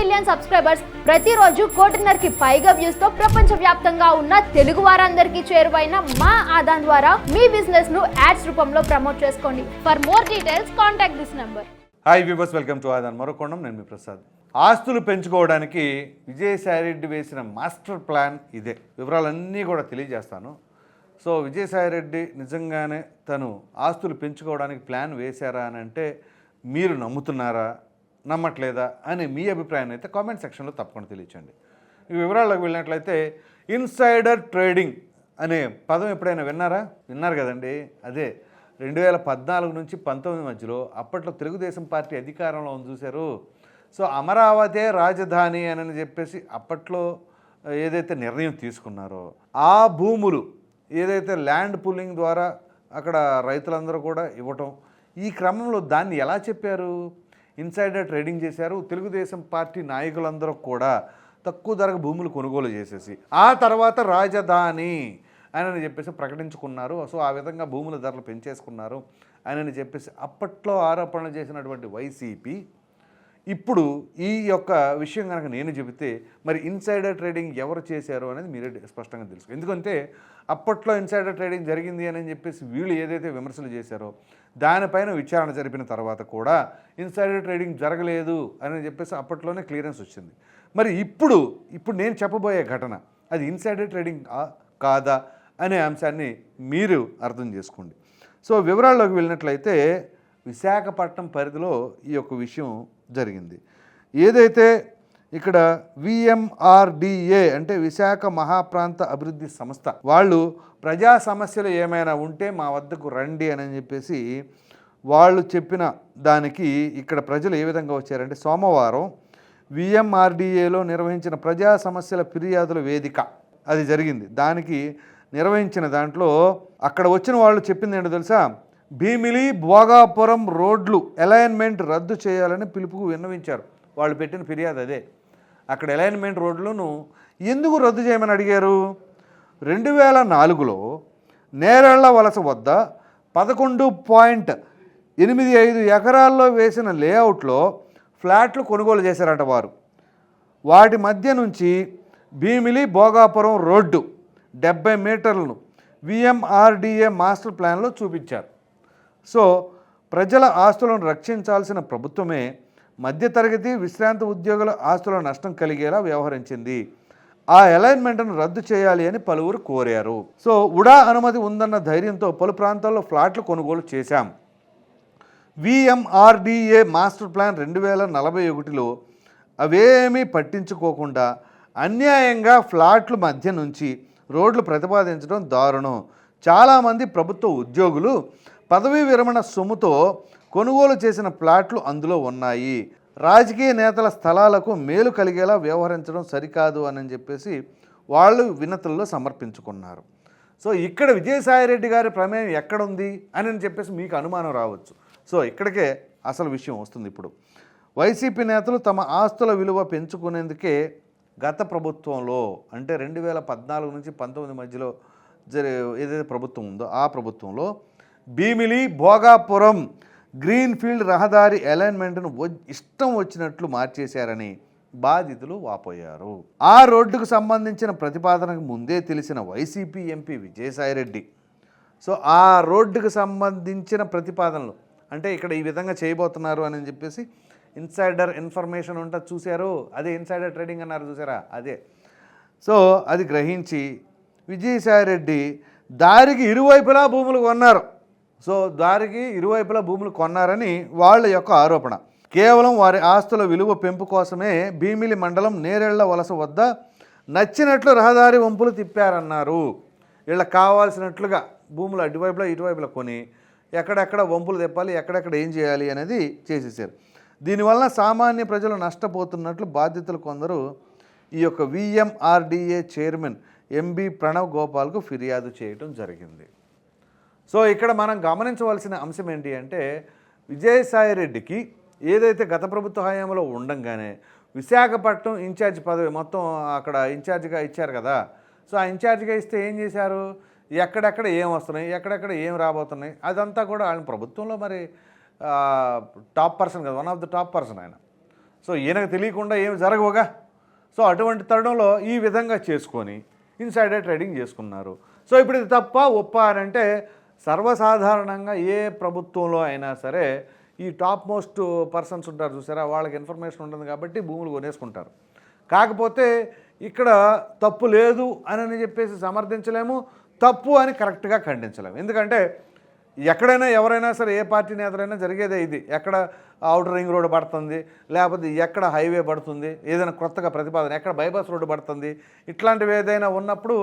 Million subscribers ప్రతిరోజు కోటిన్నరకి పైగా వ్యూస్తో ప్రపంచ వ్యాప్తంగా ఉన్న తెలుగు వారందరికీ చేరువైన మా ఆదాన్ ద్వారా మీ బిజినెస్ను యాడ్స్ రూపంలో ప్రమోట్ చేసుకోండి. For more details contact this number hi viewers welcome to Aadan మరొకొండం నేను మీ ప్రసాద్. ఆస్తులు పెంచుకోవడానికి విజయసాయిరెడ్డి వేసిన మాస్టర్ ప్లాన్ ఇదే. వివరాలన్నీ కూడా తెలియజేస్తాను. సో విజయసాయిరెడ్డి నిజంగానే తను ఆస్తులు పెంచుకోవడానికి ప్లాన్ వేశారా అని అంటే మీరు నమ్ముతున్నారా? నమ్మట్లేదా అని మీ అభిప్రాయాన్ని అయితే కామెంట్ సెక్షన్లో తప్పకుండా తెలియచండి ఈ వివరాల్లోకి వెళ్ళినట్లయితే ఇన్సైడర్ ట్రేడింగ్ అనే పదం ఎప్పుడైనా విన్నారా? విన్నారు కదండి. అదే రెండు వేల పద్నాలుగు నుంచి పంతొమ్మిది మధ్యలో అప్పట్లో తెలుగుదేశం పార్టీ అధికారంలో ఉంది చూశారు. సో అమరావతే రాజధాని అని చెప్పేసి అప్పట్లో ఏదైతే నిర్ణయం తీసుకున్నారో ఆ భూములు ఏదైతే ల్యాండ్ పూలింగ్ ద్వారా అక్కడ రైతులందరూ కూడా ఇవ్వటం ఈ క్రమంలో దాన్ని ఎలా చెప్పారు? ఇన్సైడర్ ట్రేడింగ్ చేశారు. తెలుగుదేశం పార్టీ నాయకులందరూ కూడా తక్కువ ధరకు భూములు కొనుగోలు చేసేసి ఆ తర్వాత రాజధాని అని చెప్పేసి ప్రకటించుకున్నారు. సో ఆ విధంగా భూముల ధరలు పెంచేసుకున్నారు. అని చెప్పేసి అప్పట్లో ఆరోపణలు చేసినటువంటి వైసీపీ ఇప్పుడు ఈ యొక్క విషయం కనుక నేను చెబితే మరి ఇన్సైడర్ ట్రేడింగ్ ఎవరు చేశారు అనేది మీరే స్పష్టంగా తెలుసు ఎందుకంటే అప్పట్లో ఇన్సైడర్ ట్రేడింగ్ జరిగింది అని చెప్పేసి వీళ్ళు ఏదైతే విమర్శలు చేశారో దానిపైన విచారణ జరిపిన తర్వాత కూడా ఇన్సైడర్ ట్రేడింగ్ జరగలేదు అని చెప్పేసి అప్పట్లోనే క్లియరెన్స్ వచ్చింది. మరి ఇప్పుడు ఇప్పుడు నేను చెప్పబోయే ఘటన అది ఇన్సైడర్ ట్రేడింగ్ కాదా అనే అంశాన్ని మీరు అర్థం చేసుకోండి. సో వివరాల్లోకి వెళ్ళినట్లయితే విశాఖపట్నం పరిధిలో ఈ యొక్క విషయం జరిగింది. ఏదైతే ఇక్కడ విఎంఆర్డిఏ అంటే విశాఖ మహాప్రాంత అభివృద్ధి సంస్థ వాళ్ళు ప్రజా సమస్యలు ఏమైనా ఉంటే మా వద్దకు రండి అని చెప్పేసి వాళ్ళు చెప్పిన దానికి ఇక్కడ ప్రజలు ఏ విధంగా వచ్చారంటే సోమవారం విఎంఆర్డిఏలో నిర్వహించిన ప్రజా సమస్యల ఫిర్యాదుల వేదిక అది జరిగింది. దానికి నిర్వహించిన దాంట్లో అక్కడ వచ్చిన వాళ్ళు చెప్పింది ఏంటో తెలుసా? భీమిలి భోగాపురం రోడ్లు అలైన్మెంట్ రద్దు చేయాలని పిలుపుకు విన్నవించారు. వాళ్ళు పెట్టిన ఫిర్యాదు అదే. అక్కడ అలైన్మెంట్ రోడ్లను ఎందుకు రద్దు చేయమని అడిగారు? రెండు వేల నాలుగులో నేరళ్ళ వలస వద్ద పదకొండు పాయింట్ ఎనిమిది ఐదు ఎకరాల్లో వేసిన లేఅవుట్లో ఫ్లాట్లు కొనుగోలు చేశారట వారు. వాటి మధ్య నుంచి భీమిలి భోగాపురం రోడ్డు డెబ్బై మీటర్లను విఎంఆర్డిఏ మాస్టర్ ప్లాన్లో చూపించారు. సో ప్రజల ఆస్తులను రక్షించాల్సిన ప్రభుత్వమే మధ్యతరగతి విశ్రాంతి ఉద్యోగుల ఆస్తుల నష్టం కలిగేలా వ్యవహరించింది. ఆ అలైన్మెంట్ను రద్దు చేయాలి అని పలువురు కోరారు. సో ఉడా అనుమతి ఉందన్న ధైర్యంతో పలు ప్రాంతాల్లో ఫ్లాట్లు కొనుగోలు చేశాం. విఎంఆర్డిఏ మాస్టర్ ప్లాన్ రెండు వేల నలభై ఒకటిలో అవేమీ పట్టించుకోకుండా అన్యాయంగా ఫ్లాట్లు మధ్య నుంచి రోడ్లు ప్రతిపాదించడం దారుణం. చాలామంది ప్రభుత్వ ఉద్యోగులు పదవీ విరమణ సొమ్ముతో కొనుగోలు చేసిన ప్లాట్లు అందులో ఉన్నాయి. రాజకీయ నేతల స్థలాలకు మేలు కలిగేలా వ్యవహరించడం సరికాదు అని చెప్పేసి వాళ్ళు వినతుల్లో సమర్పించుకున్నారు. సో ఇక్కడ విజయసాయిరెడ్డి గారి ప్రమేయం ఎక్కడుంది అని చెప్పేసి మీకు అనుమానం రావచ్చు. సో ఇక్కడికే అసలు విషయం వస్తుంది ఇప్పుడు. వైసీపీ నేతలు తమ ఆస్తుల విలువ పెంచుకునేందుకే గత ప్రభుత్వంలో అంటే రెండు వేల పద్నాలుగు నుంచి పంతొమ్మిది మధ్యలో జరి ఏదైతే ప్రభుత్వం ఉందో ఆ ప్రభుత్వంలో భీమిలి భోగాపురం గ్రీన్ఫీల్డ్ రహదారి అలైన్మెంట్ను ఇష్టం వచ్చినట్లు మార్చేశారని బాధితులు వాపోయారు. ఆ రోడ్డుకు సంబంధించిన ప్రతిపాదనకు ముందే తెలిసిన వైసీపీ ఎంపీ విజయసాయిరెడ్డి. సో ఆ రోడ్డుకు సంబంధించిన ప్రతిపాదనలు అంటే ఇక్కడ ఈ విధంగా చేయబోతున్నారు అని చెప్పేసి ఇన్సైడర్ ఇన్ఫర్మేషన్ ఉంటా చూశారు. అదే ఇన్సైడర్ ట్రేడింగ్ అన్నారు చూసారా అదే. సో అది గ్రహించి విజయసాయిరెడ్డి దారికి ఇరువైపులా భూములు కొన్నారు. సో దారికి ఇరువైపులా భూములు కొన్నారని వాళ్ళ యొక్క ఆరోపణ. కేవలం వారి ఆస్తుల విలువ పెంపు కోసమే భీమిలి మండలం నేరేళ్ళ వలస వద్ద నచ్చినట్లు రహదారి వంపులు తిప్పారన్నారు. వీళ్ళకి కావాల్సినట్లుగా భూములు అటువైపులా ఇటువైపులా కొని ఎక్కడెక్కడ వంపులు తిప్పాలి ఎక్కడెక్కడ ఏం చేయాలి అనేది చేసేసారు. దీనివల్ల సామాన్య ప్రజలు నష్టపోతున్నట్లు బాధ్యతలు కొందరు ఈ యొక్క విఎంఆర్డిఏ చైర్మన్ ఎంబి ప్రణవ్ గోపాల్కు ఫిర్యాదు చేయటం జరిగింది. సో ఇక్కడ మనం గమనించవలసిన అంశం ఏంటి అంటే విజయసాయి రెడ్డికి ఏదైతే గత ప్రభుత్వ హయాంలో ఉండంగానే విశాఖపట్నం ఇన్ఛార్జ్ పదవి మొత్తం అక్కడ ఇన్ఛార్జ్గా ఇచ్చారు కదా. సో ఆ ఇన్ఛార్జ్గా ఇస్తే ఏం చేశారు? ఎక్కడెక్కడ ఏం వస్తున్నాయి? ఎక్కడెక్కడ ఏం రాబోతున్నాయి? అదంతా కూడా ఆయన ప్రభుత్వంలో మరి టాప్ పర్సన్ కదా one of the top person ఆయన. సో ఈయనకు తెలియకుండా ఏమి జరగవుగా? సో అటువంటి తరుణంలో ఈ విధంగా చేసుకొని ఇన్సైడర్ ట్రేడింగ్ చేసుకున్నారు. సో ఇప్పుడు ఇది తప్ప ఒప్ప అని అంటే సర్వసాధారణంగా ఏ ప్రభుత్వంలో అయినా సరే ఈ టాప్ మోస్ట్ పర్సన్స్ ఉంటారు చూసారా? వాళ్ళకి ఇన్ఫర్మేషన్ ఉంటుంది కాబట్టి భూములు కొనేసుకుంటారు. కాకపోతే ఇక్కడ తప్పు లేదు అని చెప్పేసి సమర్థించలేము తప్పు అని కరెక్ట్గా ఖండించలేము. ఎందుకంటే ఎక్కడైనా ఎవరైనా సరే ఏ పార్టీ నేతలైనా జరిగేదే ఇది. ఎక్కడ అవుటర్ రింగ్ రోడ్డు పడుతుంది లేకపోతే ఎక్కడ హైవే పడుతుంది ఏదైనా కొత్తగా ప్రతిపాదన ఎక్కడ బైపాస్ రోడ్డు పడుతుంది ఇట్లాంటివి ఏదైనా ఉన్నప్పుడు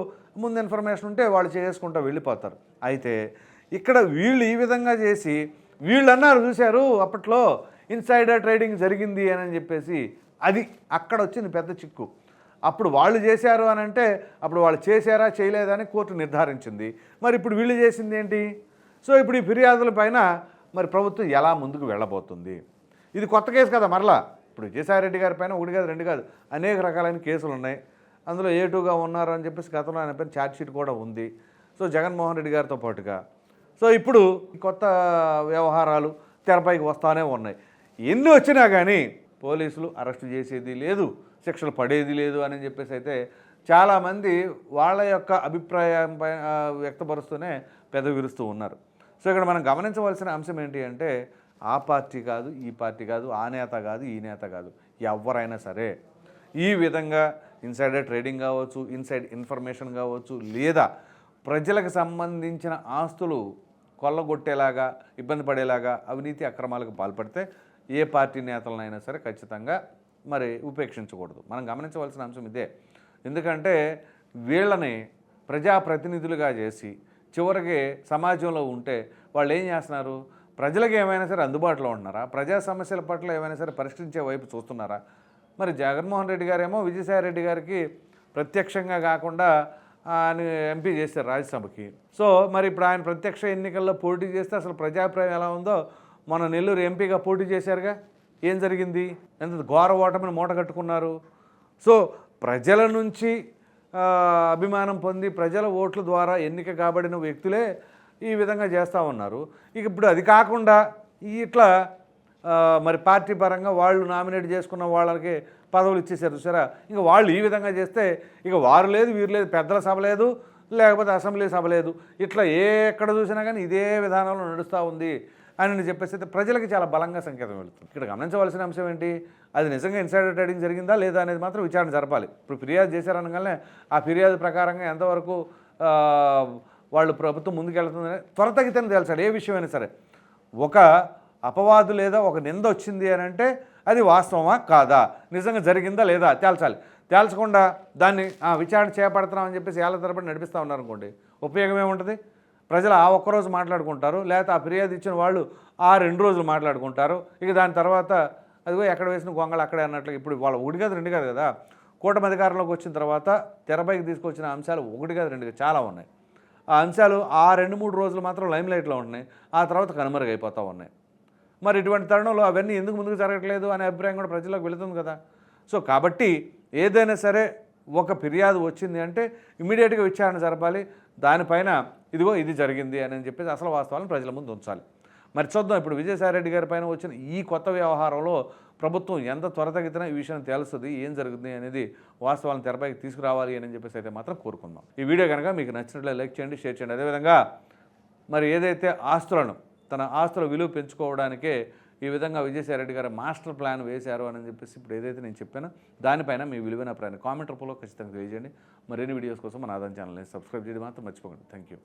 ముందు ఇన్ఫర్మేషన్ ఉంటే వాళ్ళు చేసుకుంటూ వెళ్ళిపోతారు. అయితే ఇక్కడ వీళ్ళు ఈ విధంగా చేసి వీళ్ళు అన్నారు చూశారు అప్పట్లో ఇన్సైడర్ ట్రేడింగ్ జరిగింది అని చెప్పేసి అది అక్కడ వచ్చింది పెద్ద చిక్కు. అప్పుడు వాళ్ళు చేశారు అని అంటే అప్పుడు వాళ్ళు చేశారా చేయలేదా అని కోర్టు నిర్ధారించింది. మరి ఇప్పుడు వీళ్ళు చేసింది ఏంటి? సో ఇప్పుడు ఈ ఫిర్యాదుల పైన మరి ప్రభుత్వం ఎలా ముందుకు వెళ్ళబోతుంది? ఇది కొత్త కేసు కదా మరలా. ఇప్పుడు విజయసాయిరెడ్డి గారి పైన ఒకటి కాదు రెండు కాదు అనేక రకాలైన కేసులు ఉన్నాయి. అందులో ఏటుగా ఉన్నారు అని చెప్పేసి గతంలో ఆయన పైన షీట్ కూడా ఉంది. సో జగన్మోహన్ రెడ్డి గారితో పాటుగా. సో ఇప్పుడు కొత్త వ్యవహారాలు తెరపైకి వస్తానే ఉన్నాయి. ఎన్ని వచ్చినా కానీ పోలీసులు అరెస్ట్ చేసేది లేదు శిక్షలు పడేది లేదు అని చెప్పేసి అయితే చాలామంది వాళ్ళ యొక్క అభిప్రాయం పై వ్యక్తపరుస్తూనే పెదవిరుస్తూ ఉన్నారు. సో ఇక్కడ మనం గమనించవలసిన అంశం ఏంటి అంటే ఆ పార్టీ కాదు ఈ పార్టీ కాదు ఆ నేత కాదు ఈ నేత కాదు ఎవరైనా సరే ఈ విధంగా ఇన్సైడర్ ట్రేడింగ్ కావచ్చు ఇన్సైడ్ ఇన్ఫర్మేషన్ కావచ్చు లేదా ప్రజలకు సంబంధించిన ఆస్తులు కొల్లగొట్టేలాగా ఇబ్బంది పడేలాగా అవినీతి అక్రమాలకు పాల్పడితే ఏ పార్టీ నేతలనైనా సరే ఖచ్చితంగా మరి ఉపేక్షించకూడదు. మనం గమనించవలసిన అంశం ఇదే. ఎందుకంటే వీళ్ళని ప్రజాప్రతినిధులుగా చేసి చివరికి సమాజంలో ఉంటే వాళ్ళు ఏం చేస్తున్నారు? ప్రజలకు ఏమైనా సరే అందుబాటులో ఉన్నారా ప్రజా సమస్యల పట్ల ఏమైనా సరే పరిష్కరించే వైపు చూస్తున్నారా? మరి జగన్మోహన్ రెడ్డి గారేమో విజయసాయి రెడ్డి గారికి ప్రత్యక్షంగా కాకుండా ఆయన ఎంపీ చేశారు రాజ్యసభకి. సో మరి ఇప్పుడు ఆయన ప్రత్యక్ష ఎన్నికల్లో పోటీ చేస్తే అసలు ప్రజాభిప్రాయం ఎలా ఉందో మన నెల్లూరు ఎంపీగా పోటీ చేశారుగా. ఏం జరిగింది? ఎంత ఘోర ఓటమిని మూట కట్టుకున్నారు? సో ప్రజల నుంచి అభిమానం పొంది ప్రజల ఓట్ల ద్వారా ఎన్నిక కాబడిన వ్యక్తులే ఈ విధంగా చేస్తూ ఉన్నారు. ఇక ఇప్పుడు అది కాకుండా ఇట్లా మరి పార్టీ పరంగా వాళ్ళు నామినేట్ చేసుకున్న వాళ్ళకి పదవులు ఇచ్చేసారు చూసారా? ఇంకా వాళ్ళు ఈ విధంగా చేస్తే ఇక వారు లేదు వీరు లేదు పెద్దల సభ లేదు లేకపోతే అసెంబ్లీ సభ లేదు. ఇట్లా ఏ ఎక్కడ చూసినా కానీ ఇదే విధానంలో నడుస్తూ ఉంది. అని చెప్పేసి అయితే ప్రజలకు చాలా బలంగా సంకేతం వెళుతుంది. ఇక్కడ గమనించవలసిన అంశం ఏంటి? అది నిజంగా ఇన్సైడర్ ట్రేడింగ్ జరిగిందా లేదా అనేది మాత్రం విచారణ జరపాలి. ఇప్పుడు ఫిర్యాదు చేశారనగానే ఆ ఫిర్యాదు ప్రకారంగా ఎంతవరకు వాళ్ళు ప్రభుత్వం ముందుకెళ్తుందని త్వరతగితేనే తేల్చాలి. ఏ విషయమైనా సరే. ఒక అపవాదు లేదా ఒక నింద వచ్చింది అని అంటే అది వాస్తవమా? కాదా? నిజంగా జరిగిందా లేదా? తేల్చాలి. తేల్చకుండా దాన్ని ఆ, విచారణ చేపడుతున్నామని చెప్పేసి ఏళ్ళ తరబడి నడిపిస్తూ ఉన్నారు అనుకోండి ఉపయోగం ఏముంటుంది? ప్రజలు ఆ ఒక్కరోజు మాట్లాడుకుంటారు లేకపోతే ఆ ఫిర్యాదు ఇచ్చిన వాళ్ళు ఆ రెండు రోజులు మాట్లాడుకుంటారు. ఇక దాని తర్వాత అదిగో ఎక్కడ వేసిన గొంగళ అక్కడే అన్నట్లు ఇప్పుడు వాళ్ళ ఒకటి కాదు రెండు కాదు కదా. కూటమి అధికారంలోకి వచ్చిన తర్వాత తెరపైకి తీసుకొచ్చిన అంశాలు ఒకటి కాదు రెండు చాలా ఉన్నాయి. ఆ అంశాలు ఆ రెండు మూడు రోజులు మాత్రం లైమ్ లైట్లో ఉన్నాయి ఆ తర్వాత కనుమరుగైపోతూ ఉన్నాయి. మరి ఇటువంటి తరుణంలో అవన్నీ ఎందుకు ముందుకు జరగట్లేదు అనే అభిప్రాయం కూడా ప్రజలకు వెళుతుంది కదా. సో కాబట్టి ఏదైనా సరే ఒక ఫిర్యాదు వచ్చింది అంటే ఇమీడియట్గా విచారణ జరపాలి. దానిపైన ఇదిగో ఇది జరిగింది అని చెప్పేసి అసలు వాస్తవాలను ప్రజల ముందు ఉంచాలి. మరి చూద్దాం ఇప్పుడు విజయసాయిరెడ్డి గారి పైన వచ్చిన ఈ కొత్త వ్యవహారంలో ప్రభుత్వం ఎంత త్వరతగితన ఈ విషయం తెలుస్తుంది ఏం జరుగుతుంది అనేది వాస్తవాలను తెరపైకి తీసుకురావాలి అని చెప్పేసి అయితే మాత్రం కోరుకుందాం. ఈ వీడియో కనుక మీకు నచ్చినట్లయితే లైక్ చేయండి షేర్ చేయండి. అదేవిధంగా మరి ఏదైతే ఆస్తులను తన ఆస్తుల విలువ పెంచుకోవడానికే ఈ విధంగా విజయసాయిరెడ్డి గారు మాస్టర్ ప్లాన్ వేశారు అని చెప్పేసి ఇప్పుడు ఏదైతే నేను చెప్పానో దానిపైన మీ విలువైన అభిప్రాయాన్ని కామెంట్ రూపంలో ఖచ్చితంగా తెలియజేయండి. మరిన్ని వీడియోస్ కోసం మన ఆదాయం ఛానల్ని సబ్స్క్రైబ్ చేయడం మాత్రం మర్చిపోకండి. Thank you